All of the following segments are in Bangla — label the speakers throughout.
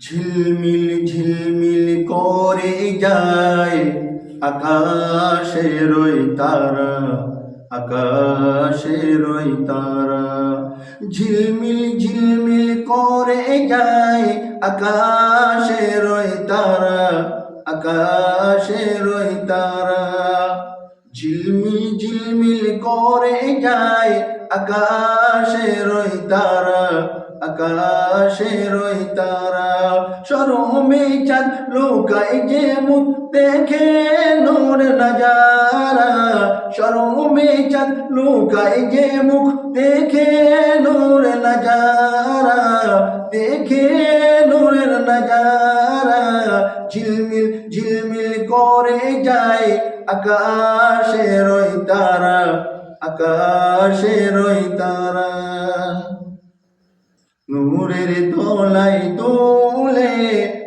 Speaker 1: ঝিলমিল ঝিলমিল করে যায় আকাশের ওই তারা আকাশের ওই তারা। ঝিলমিল ঝিলমিল করে যায় আকাশের ওই তারা আকাশের ওই তারা। ঝিলমিল ঝিলমিল করে যায় আকাশের ওই তারা আকাশের ওই তারা, সরমে চাঁদ লোকাই যে মুখ দেখে নূর নজারা, সরমে চাঁদ লোকাই যে মুখ দেখে নূর নজারা, দেখে নূরের নজারা, ঝিলমিল ঝিলমিল করে যায় আকাশের ওই তারা আকাশের ওই তারা। নূরের দোলাই দোলে,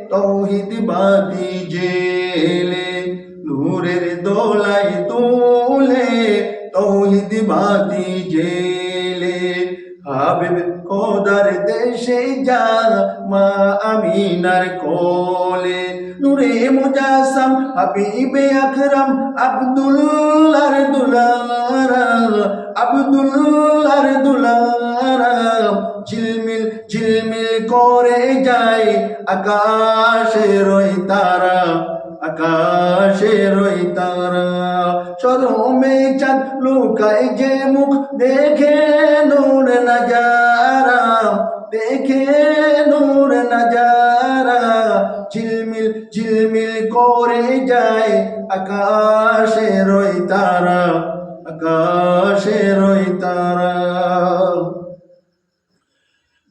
Speaker 1: তৌহিদ বাতি জেলে। নূরের দোলাই দোলে, তৌহিদ বাতি জেলে। হাবিব কোদার দেশে যা, মা আমিনার কোলে। নূরে মুজাসম, হাবিবে আকরাম আব্দুল্লাহর দুলারা আব্দুল্লাহর দুলারা ঝিলমিল ঝিলমিল করে যায় আকাশের ওই তারা, আকাশের ওই তারা। সরমে চাঁদ লুকায় যে মুখ দেখে নূর নজারা, দেখে আকাশের ওই তারা আকাশের ওই তারা।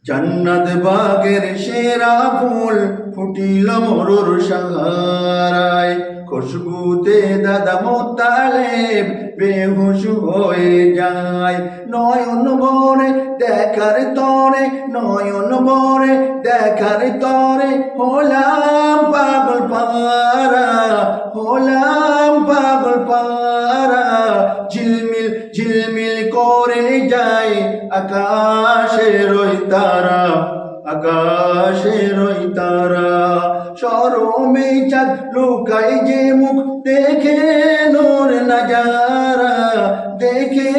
Speaker 1: জান্নাত বাগের সেরা ফুল ফুটিল মরুর সাহারায়। খুশবুতে দাদা মোতালেব বেহুশ হয়ে যায়। নয়ন বরে দেখার তরে, নয়ন বরে দেখার তরে হলাম পাগল পারা করে যায় আকাশের ওই তারা, আকাশের ওই তারা। সরমে চাঁদ লুকাই যে মুখ দেখে নূর নজারা, দেখে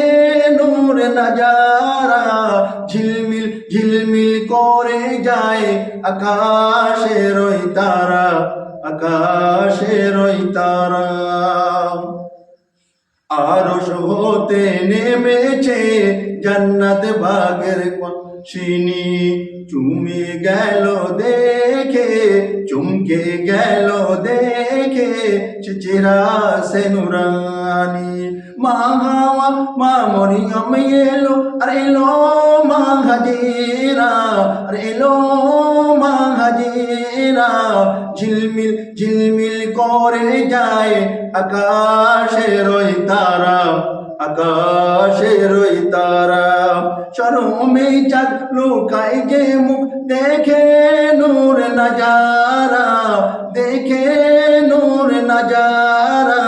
Speaker 1: নূর নজারা। ঝিলমিল ঝিলমিল করে যায় আকাশের ওই তারা, আকাশের ওই তারা। আরশ হতে নেমেছে জান্নাত বাগের সিনি চুমে গেল দেখে, চুমকে গেল দেখে চেচেরা সে নুরানি মা হাওয়া, মা এলো, আর এলো মা হাজিরা, আর এলো মা হাজিরা। ঝিলমিল ঝিলমিল করে যায় আকাশের ওই তারা আকাশের ওই তারা। সরমে চাঁদ লুকায় যে মুখ দেখে নূর নজারা, দেখে নূর নজারা।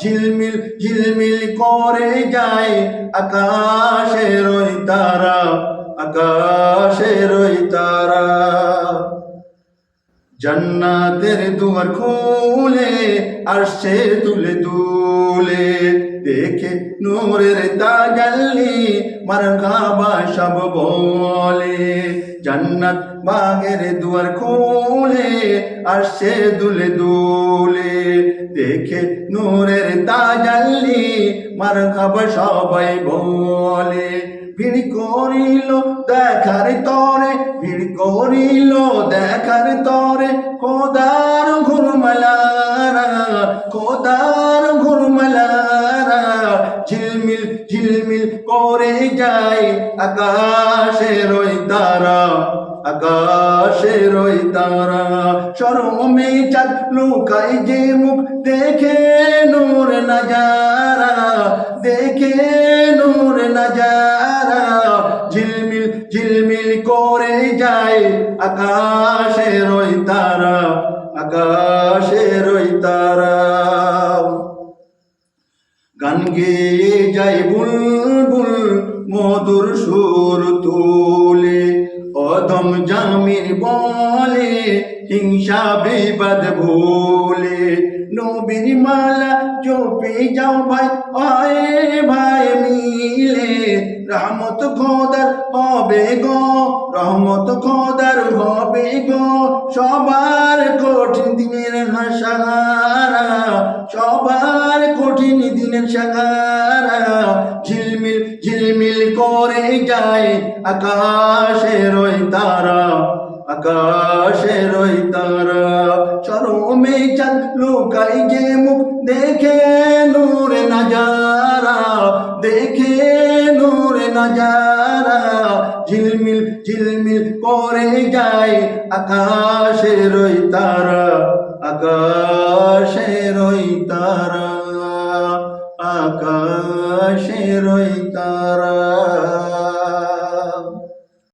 Speaker 1: ঝিলমিল ঝিলমিল করে যায় আকাশের ওই তারা আকাশের জান্নাতের দুয়ার খুলে আসছে তুলে তুলে। দেখে নূরের তাজাল্লি, মার খাবা সব বলে। জান্নাত বাগের দুয়ার খুলে আসছে দুলে দুলে দেখে নূরের তাজাল্লি, মার খাবা সবাই বলে। ভিড় করিল দেখার তরে, ভিড় করিল দেখার তরে খোদার ঘুরমালারা খোদার ঘুরমালারা ঝিলমিল ঝিলমিল করে যায় আকাশের ওই তারা, আকাশের ওই তারা। সরমে চাঁদ লুকাই যে মুখ, দেখে নূর নজারা দেখে নূর আকাশের ওই তারা, আকাশের ওই তারা। গান গেয়ে যাই বুলবুল, মধুর সুর তুলে অদম জামির বলে হিংসা বিপদ ভুলে নবীর মালা চোপে যাও ভাই, আয়ে ভাই মিলে। রহমত খোদার হবে গো, রহমত খোদার হবে গো। সবার কঠিন দিনের হাসারা সবার কঠিন দিনের সাগারা ঝিলমিল ঝিলমিল করে যায় আকাশের ওই তারা। আকাশের ওই তারা। চরমে চাঁদ লোকাই যে মুখ দেখে নূরে নাজারা। দেখে নূরে নাজারা। ঝিলমিল ঝিলমিল করে যায় আকাশের ওই তারা। আকাশের ওই তারা। আকাশের ওই তারা।